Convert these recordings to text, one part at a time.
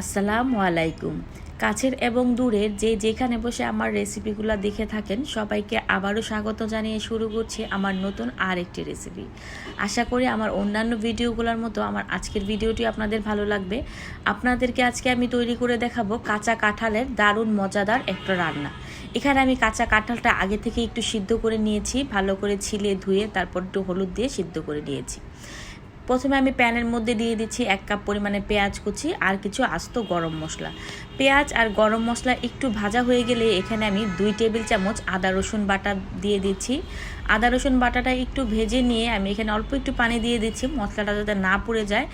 আসসালামু আলাইকুম। কাছের এবং দূরের যে যেখানে বসে আমার রেসিপিগুলো দেখে থাকেন, সবাইকে আবারও স্বাগত জানিয়ে শুরু করছি আমার নতুন আর একটি রেসিপি আশা করি আমার অন্যান্য ভিডিওগুলোর মতো আমার আজকের ভিডিওটি আপনাদের ভালো লাগবে। আপনাদেরকে আজকে আমি তৈরি করে দেখাবো কাঁচা কাঁঠালের দারুণ মজাদার একটা রান্না। এখানে আমি কাঁচা কাঁঠালটা আগে থেকে একটু সিদ্ধ করে নিয়েছি, ভালো করে ছিলে ধুয়ে তারপর একটু হলুদ দিয়ে সিদ্ধ করে নিয়েছি। প্রথমে আমি প্যানের মধ্যে দিয়ে দিচ্ছি এক কাপ পরিমাণে পেঁয়াজ কুচি আর কিছু আস্ত গরম মশলা। পেঁয়াজ আর গরম মশলা একটু ভাজা হয়ে গেলে এখানে আমি দুই টেবিল চামচ আদা, রসুন বাটা দিয়ে দিচ্ছি। আদা, রসুন বাটাটা একটু ভেজে নিয়ে আমি এখানে অল্প একটু পানি দিয়ে দিচ্ছি, মশলাটা যাতে না পুড়ে যায়।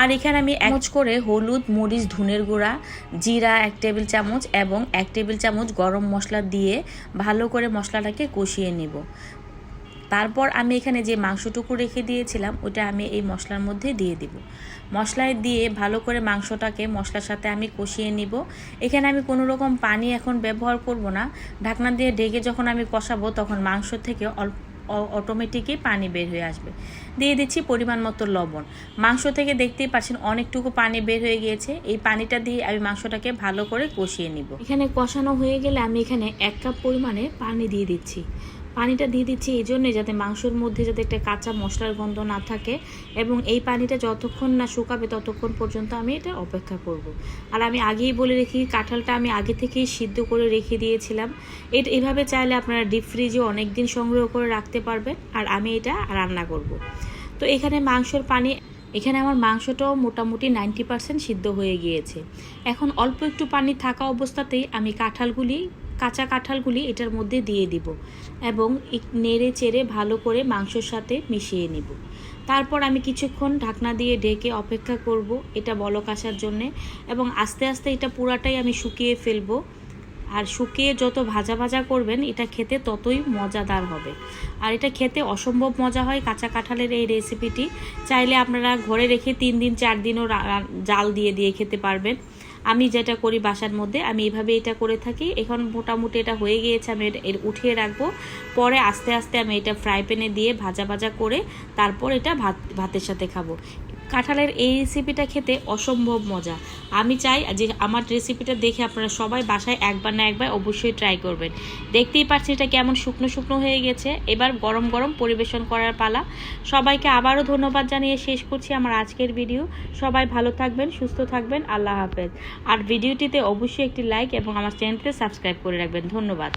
আর এখানে আমি এক করে হলুদ, মরিচ, ধনের গুঁড়া, জিরা এক টেবিল চামচ এবং এক টেবিল চামচ গরম মশলা দিয়ে ভালো করে মশলাটাকে কষিয়ে নিব। তারপর আমি এখানে যে মাংসটুকু রেখে দিয়েছিলাম, ওটা আমি এই মশলার মধ্যে দিয়ে দিব। মশলায় দিয়ে ভালো করে মাংসটাকে মশলার সাথে আমি কষিয়ে নিব। এখানে আমি কোনো রকম পানি এখন ব্যবহার করব না। ঢাকনা দিয়ে ঢেকে যখন আমি কষাবো, তখন মাংস থেকে অল্প অটোমেটিকই পানি বের হয়ে আসবে। দিয়ে দিচ্ছি পরিমাণ মতো লবণ। মাংস থেকে দেখতেই পাচ্ছেন অনেকটুকু পানি বের হয়ে গিয়েছে। এই পানিটা দিয়ে আমি মাংসটাকে ভালো করে কষিয়ে নিব। এখানে কষানো হয়ে গেলে আমি এখানে এক কাপ পরিমাণে পানি দিয়ে দিচ্ছি। পানিটা দিয়ে দিচ্ছি এই জন্যে যাতে মাংসর মধ্যে যাতে একটা কাঁচা মশলার গন্ধ না থাকে এবং এই পানিটা যতক্ষণ না শুকাবে ততক্ষণ পর্যন্ত আমি এটা অপেক্ষা করব। আর আমি আগেই বলে রেখি কাঁঠালটা আমি আগে থেকেই সিদ্ধ করে রেখে দিয়েছিলাম এটা এভাবে চাইলে আপনারা ডিপ ফ্রিজে অনেক দিন সংগ্রহ করে রাখতে পারবেন আর আমি এটা রান্না করব। তো এখানে মাংসর পানি, এখানে আমার মাংসটাও মোটামুটি নাইনটি পার্সেন্ট সিদ্ধ হয়ে গিয়েছে এখন অল্প একটু পানি থাকা অবস্থাতেই আমি কাঁঠালগুলি কাঁচা কাঁঠালগুলি এটার মধ্যে দিয়ে দিব এবং নেড়ে চেড়ে ভালো করে মাংসর সাথে মিশিয়ে নিব। তারপর আমি কিছুক্ষণ ঢাকনা দিয়ে ঢেকে অপেক্ষা করব এটা বলক আসার জন্যে এবং আস্তে আস্তে এটা পুরাটাই আমি শুকিয়ে ফেলব। আর শুকিয়ে যত ভাজা ভাজা করবেন এটা খেতে ততই মজাদার হবে। আর এটা খেতে অসম্ভব মজা হয় কাঁচা কাঁঠালের এই রেসিপিটি চাইলে আপনারা ঘরে রেখে তিন দিন, চার দিনও জাল দিয়ে দিয়ে খেতে পারবেন। আমি যেটা করি বাসার মধ্যে, আমি এভাবে এটা করে থাকি। এখন মোটামুটি এটা হয়ে গিয়েছে, আমি এর উঠিয়ে রাখব। পরে আস্তে আস্তে আমি এটা ফ্রাই প্যানে দিয়ে ভাজা ভাজা করে তারপর এটা ভাত, ভাতের সাথে খাব। কাঁঠালের এই রেসিপিটা খেতে অসম্ভব মজা। আমি চাই যে আমার রেসিপিটা দেখে আপনারা সবাই বাসায় একবার না একবার অবশ্যই ট্রাই করবেন। দেখতেই পাচ্ছি এটা কেমন শুকনো শুকনো হয়ে গেছে। এবার গরম গরম পরিবেশন করার পালা। সবাইকে আবারও ধন্যবাদ জানিয়ে শেষ করছি আমার আজকের ভিডিও সবাই ভালো থাকবেন, সুস্থ থাকবেন, আল্লাহ হাফেজ। আর ভিডিওটিতে অবশ্যই একটি লাইক এবং আমার চ্যানেলটিতে সাবস্ক্রাইব করে রাখবেন। ধন্যবাদ।